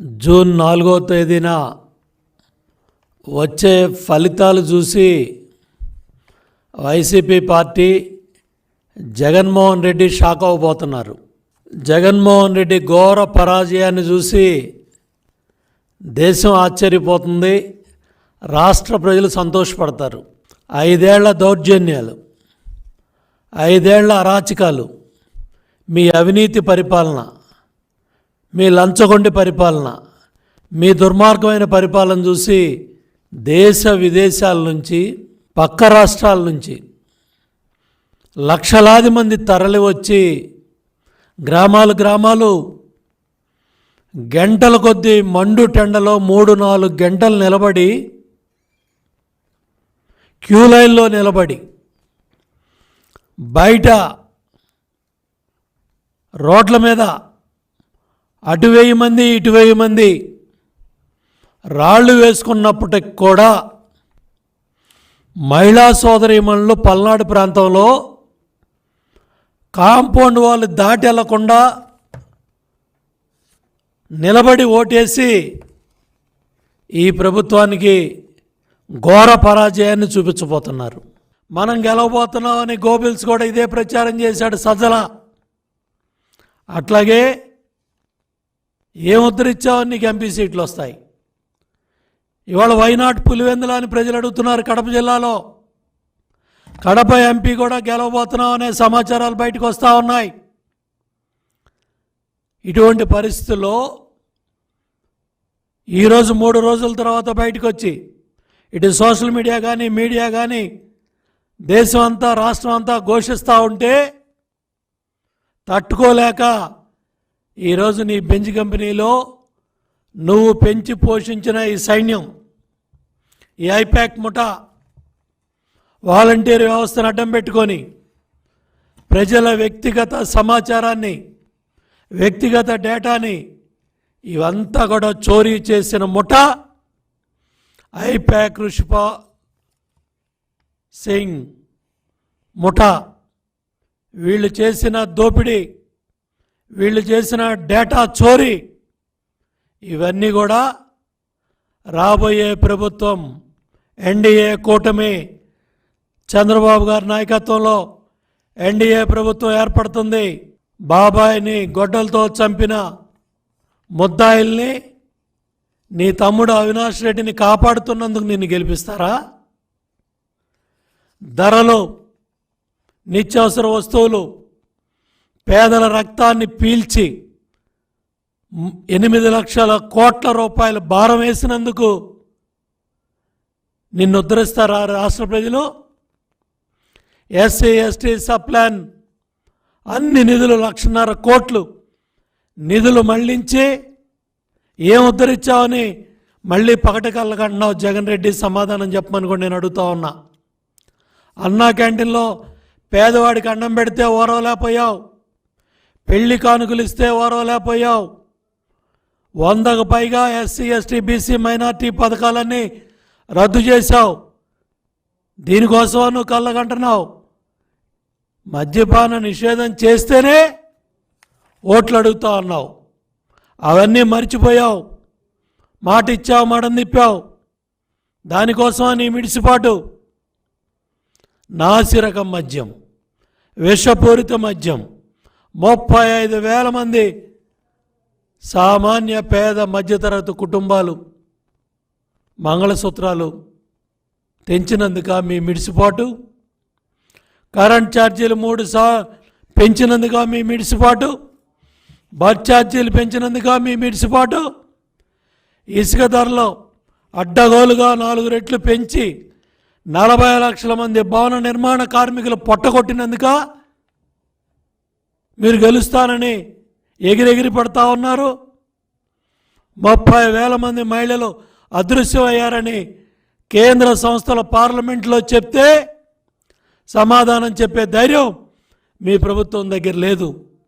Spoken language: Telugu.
జూన్ నాలుగో తేదీన వచ్చే ఫలితాలు చూసి YCP party Jaganmohan Reddy shock అవ్వబోతున్నారు Jaganmohan Reddy ఘోర పరాజయాన్ని చూసి దేశం ఆశ్చర్యపోతుంది. రాష్ట్ర ప్రజలు సంతోషపడతారు. ఐదేళ్ళ దౌర్జన్యాలు ఐదేళ్ళ అరాచకాలు మీ అవినీతి పరిపాలన మీ లంచగొండి పరిపాలన మీ దుర్మార్గమైన పరిపాలన చూసి దేశ విదేశాల నుంచి పక్క రాష్ట్రాల నుంచి లక్షలాది మంది తరలి వచ్చి గ్రామాలు గ్రామాలు గంటల కొద్దీ మండు టెండలో మూడు నాలుగు గంటలు నిలబడి క్యూ లైన్లో నిలబడి బయట రోడ్ల మీద అటు వెయ్యి మంది ఇటు వెయ్యి మంది. రాళ్ళు వేసుకున్నప్పటికి కూడా మహిళా సోదరిమణులు పల్నాడు ప్రాంతంలో కాంపౌండ్ వాళ్ళు దాటి వెళ్ళకుండా నిలబడి ఓటేసి ఈ ప్రభుత్వానికి ఘోర పరాజయాన్ని చూపించబోతున్నారు. మనం గెలవబోతున్నామని గోబిల్స్ కూడా ఇదే ప్రచారం చేశాడు సజల అట్లాగే ఏం ఉద్ధరించావని నీకు ఎంపీ సీట్లు వస్తాయి. ఇవాళ వైనాట్ పులివెందుల అని ప్రజలు అడుగుతున్నారు కడప జిల్లాలో. కడప ఎంపీ కూడా గెలవబోతున్నాం అనే సమాచారాలు బయటకు వస్తూ ఉన్నాయి. ఇటువంటి పరిస్థితుల్లో ఈరోజు మూడు రోజుల తర్వాత బయటకు వచ్చి ఇటు సోషల్ మీడియా కానీ మీడియా కానీ దేశం అంతా రాష్ట్రం అంతా ఘోషిస్తూ ఉంటే తట్టుకోలేక ఈరోజు నీ బెంచ్ కంపెనీలో నువ్వు పెంచి పోషించిన ఈ సైన్యం ఈ ఐపాక్ ముఠా వాలంటీర్ వ్యవస్థను అడ్డం పెట్టుకొని ప్రజల వ్యక్తిగత సమాచారాన్ని వ్యక్తిగత డేటాని ఇవంతా కూడా చోరీ చేసిన ముఠ ఐపాక్ రుషిపా సింగ్ ముఠ. వీళ్ళు చేసిన దోపిడీ వీళ్ళు చేసిన డేటా చోరీ. ఇవన్నీ కూడా రాబోయే ప్రభుత్వం ఎన్డీఏ కూటమి చంద్రబాబు గారి నాయకత్వంలో ఎన్డీఏ ప్రభుత్వం ఏర్పడుతుంది. బాబాయిని గొడ్డలతో చంపిన ముద్దాయిల్ని నీ తమ్ముడు అవినాష్ రెడ్డిని కాపాడుతున్నందుకు నిన్ను గెలిపిస్తారా? ధరలు నిత్యావసర వస్తువులు పేదల రక్తాన్ని పీల్చి ఎనిమిది లక్షల కోట్ల రూపాయల భారం వేసినందుకు నిన్ను ఉద్ధరిస్తారా రాష్ట్ర ప్రజలు. ఎస్సీ ఎస్టీ సప్లాన్ అన్ని నిధులు లక్షన్నర కోట్లు నిధులు మళ్ళించి ఏం ఉద్ధరించావని మళ్ళీ పగటి కళ్ళకంటున్నావు జగన్ రెడ్డి సమాధానం చెప్పమని కూడా నేను అడుగుతా ఉన్నా. అన్నా క్యాంటీన్లో పేదవాడికి అన్నం పెడితే ఓరవలేకపోయావు. పెళ్ళి కానుకలు ఇస్తే ఓరవలేకపోయావు. వందకు పైగా ఎస్సీ ఎస్టీ బీసీ మైనార్టీ పథకాలన్నీ రద్దు చేశావు. దీనికోసం నువ్వు కళ్ళగంటున్నావు మద్యపాన నిషేధం చేస్తేనే ఓట్లు అడుగుతా ఉన్నావు. అవన్నీ మర్చిపోయావు. మాట ఇచ్చావు మాట నిప్పావు దానికోసం నీ మిడిసిపాటు నాసిరకం మద్యం విషపూరిత మద్యం ముప్పై ఐదు వేల మంది సామాన్య పేద మధ్యతరగతి కుటుంబాలు మంగళసూత్రాలు తెంచినందుక మీ మిడిసిపాటు కరెంట్ ఛార్జీలు మూడు సా పెంచినందుక మీ మిడిసిపాటు బస్ ఛార్జీలు పెంచినందుక మీ మిడిసిపాటు ఇసుక ధరలో అడ్డగోలుగా నాలుగు రెట్లు పెంచి నలభై లక్షల మంది భవన నిర్మాణ కార్మికులు పొట్టగొట్టినందుక మీరు గెలుస్తానని ఎగిరెగిరి పడతా ఉన్నారు? ముప్పై వేల మంది మహిళలు అదృశ్యమయ్యారని కేంద్ర సంస్థల పార్లమెంట్లో చెప్తే సమాధానం చెప్పే ధైర్యం మీ ప్రభుత్వం దగ్గర లేదు.